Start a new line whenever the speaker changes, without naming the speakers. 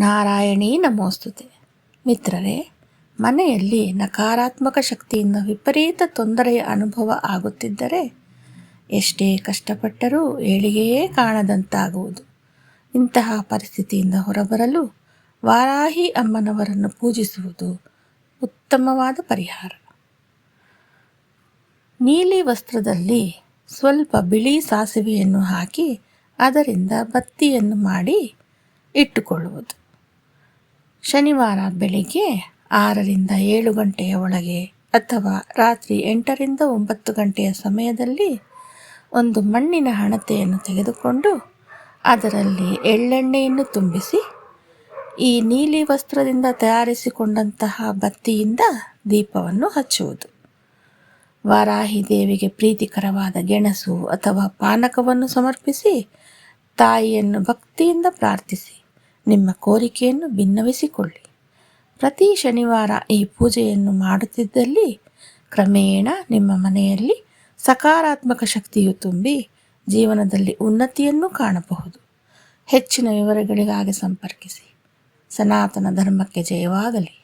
ನಾರಾಯಣೀ ನಮೋಸ್ತುತೆ. ಮಿತ್ರರೇ, ಮನೆಯಲ್ಲಿ ನಕಾರಾತ್ಮಕ ಶಕ್ತಿಯಿಂದ ವಿಪರೀತ ತೊಂದರೆಯ ಅನುಭವ ಆಗುತ್ತಿದ್ದರೆ ಎಷ್ಟೇ ಕಷ್ಟಪಟ್ಟರೂ ಏಳಿಗೆಯೇ ಕಾಣದಂತಾಗುವುದು. ಇಂತಹ ಪರಿಸ್ಥಿತಿಯಿಂದ ಹೊರಬರಲು ವಾರಾಹಿ ಅಮ್ಮನವರನ್ನು ಪೂಜಿಸುವುದು ಉತ್ತಮವಾದ ಪರಿಹಾರ. ನೀಲಿ ವಸ್ತ್ರದಲ್ಲಿ ಸ್ವಲ್ಪ ಬಿಳಿ ಸಾಸಿವೆಯನ್ನು ಹಾಕಿ ಅದರಿಂದ ಬತ್ತಿಯನ್ನು ಮಾಡಿ ಇಟ್ಟುಕೊಳ್ಳುವುದು. ಶನಿವಾರ ಬೆಳಿಗ್ಗೆ ಆರರಿಂದ ಏಳು ಗಂಟೆಯ ಒಳಗೆ ಅಥವಾ ರಾತ್ರಿ ಎಂಟರಿಂದ ಒಂಬತ್ತು ಗಂಟೆಯ ಸಮಯದಲ್ಲಿ ಒಂದು ಮಣ್ಣಿನ ಹಣತೆಯನ್ನು ತೆಗೆದುಕೊಂಡು ಅದರಲ್ಲಿ ಎಳ್ಳೆಣ್ಣೆಯನ್ನು ತುಂಬಿಸಿ, ಈ ನೀಲಿ ವಸ್ತ್ರದಿಂದ ತಯಾರಿಸಿಕೊಂಡಂತಹ ಬತ್ತಿಯಿಂದ ದೀಪವನ್ನು ಹಚ್ಚುವುದು. ವಾರಾಹಿ ದೇವಿಗೆ ಪ್ರೀತಿಕರವಾದ ಗೆಣಸು ಅಥವಾ ಪಾನಕವನ್ನು ಸಮರ್ಪಿಸಿ ತಾಯಿಯನ್ನು ಭಕ್ತಿಯಿಂದ ಪ್ರಾರ್ಥಿಸಿ. ನಿಮ್ಮ ಕೋರಿಕೆಯನ್ನು ಭಿನ್ನವಿಸಿಕೊಳ್ಳಿ ಪ್ರತಿ ಶನಿವಾರ ಈ ಪೂಜೆಯನ್ನು ಮಾಡುತ್ತಿದ್ದಲ್ಲಿ ಕ್ರಮೇಣ ನಿಮ್ಮ ಮನೆಯಲ್ಲಿ ಸಕಾರಾತ್ಮಕ ಶಕ್ತಿಯು ತುಂಬಿ ಜೀವನದಲ್ಲಿ ಉನ್ನತಿಯನ್ನು ಕಾಣಬಹುದು. ಹೆಚ್ಚಿನ ವಿವರಗಳಿಗಾಗಿ ಸಂಪರ್ಕಿಸಿ. ಸನಾತನ ಧರ್ಮಕ್ಕೆ ಜಯವಾಗಲಿ.